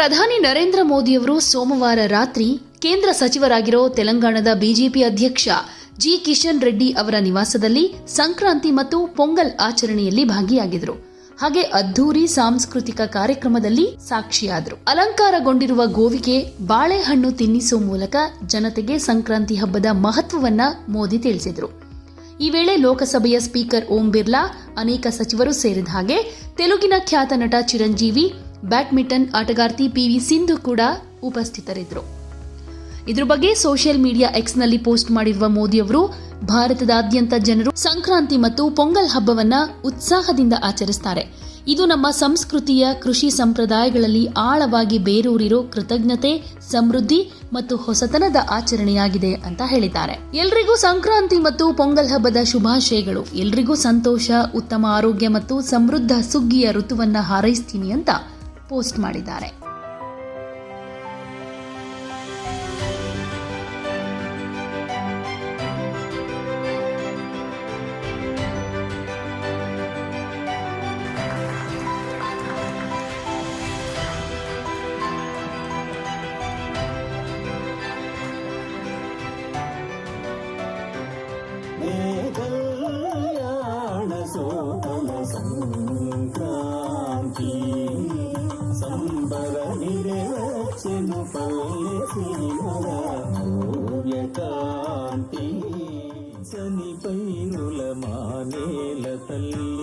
ಪ್ರಧಾನಿ ನರೇಂದ್ರ ಮೋದಿಯವರು ಸೋಮವಾರ ರಾತ್ರಿ ಕೇಂದ್ರ ಸಚಿವರಾಗಿರೋ ತೆಲಂಗಾಣದ ಬಿಜೆಪಿ ಅಧ್ಯಕ್ಷ ಜಿ ಕಿಶನ್ ರೆಡ್ಡಿ ಅವರ ನಿವಾಸದಲ್ಲಿ ಸಂಕ್ರಾಂತಿ ಮತ್ತು ಪೊಂಗಲ್ ಆಚರಣೆಯಲ್ಲಿ ಭಾಗಿಯಾಗಿದ್ರು ಹಾಗೆ ಅದ್ಧೂರಿ ಸಾಂಸ್ಕೃತಿಕ ಕಾರ್ಯಕ್ರಮದಲ್ಲಿ ಸಾಕ್ಷಿಯಾದರು. ಅಲಂಕಾರಗೊಂಡಿರುವ ಗೋವಿಗೆ ಬಾಳೆಹಣ್ಣು ತಿನ್ನಿಸುವ ಮೂಲಕ ಜನತೆಗೆ ಸಂಕ್ರಾಂತಿ ಹಬ್ಬದ ಮಹತ್ವವನ್ನ ಮೋದಿ ತಿಳಿಸಿದರು. ಈ ವೇಳೆ ಲೋಕಸಭೆಯ ಸ್ಪೀಕರ್ ಓಂ ಬಿರ್ಲಾ, ಅನೇಕ ಸಚಿವರು ಸೇರಿದ ಹಾಗೆ ತೆಲುಗಿನ ಖ್ಯಾತ ನಟ ಚಿರಂಜೀವಿ ಬ್ಯಾಡ್ಮಿಂಟನ್ ಆಟಗಾರ್ತಿ ಪಿ ವಿ ಸಿಂಧು ಕೂಡ ಉಪಸ್ಥಿತರಿದ್ದರು. ಇದ್ರ ಬಗ್ಗೆ ಸೋಷಿಯಲ್ ಮೀಡಿಯಾ ಎಕ್ಸ್ನಲ್ಲಿ ಪೋಸ್ಟ್ ಮಾಡಿರುವ ಮೋದಿ ಅವರು, ಭಾರತದಾದ್ಯಂತ ಜನರು ಸಂಕ್ರಾಂತಿ ಮತ್ತು ಪೊಂಗಲ್ ಹಬ್ಬವನ್ನ ಉತ್ಸಾಹದಿಂದ ಆಚರಿಸ್ತಾರೆ. ಇದು ನಮ್ಮ ಸಂಸ್ಕೃತಿಯ, ಕೃಷಿ ಸಂಪ್ರದಾಯಗಳಲ್ಲಿ ಆಳವಾಗಿ ಬೇರೂರಿರೋ ಕೃತಜ್ಞತೆ, ಸಮೃದ್ಧಿ ಮತ್ತು ಹೊಸತನದ ಆಚರಣೆಯಾಗಿದೆ ಅಂತ ಹೇಳಿದ್ದಾರೆ. ಎಲ್ರಿಗೂ ಸಂಕ್ರಾಂತಿ ಮತ್ತು ಪೊಂಗಲ್ ಹಬ್ಬದ ಶುಭಾಶಯಗಳು. ಎಲ್ರಿಗೂ ಸಂತೋಷ, ಉತ್ತಮ ಆರೋಗ್ಯ ಮತ್ತು ಸಮೃದ್ಧ ಸುಗ್ಗಿಯ ಋತುವನ್ನ ಹಾರೈಸ್ತೀನಿ ಅಂತ ಪೋಸ್ಟ್ ಮಾಡಿದ್ದಾರೆ. కాంతి చనిపైరుల మానేల తల్లి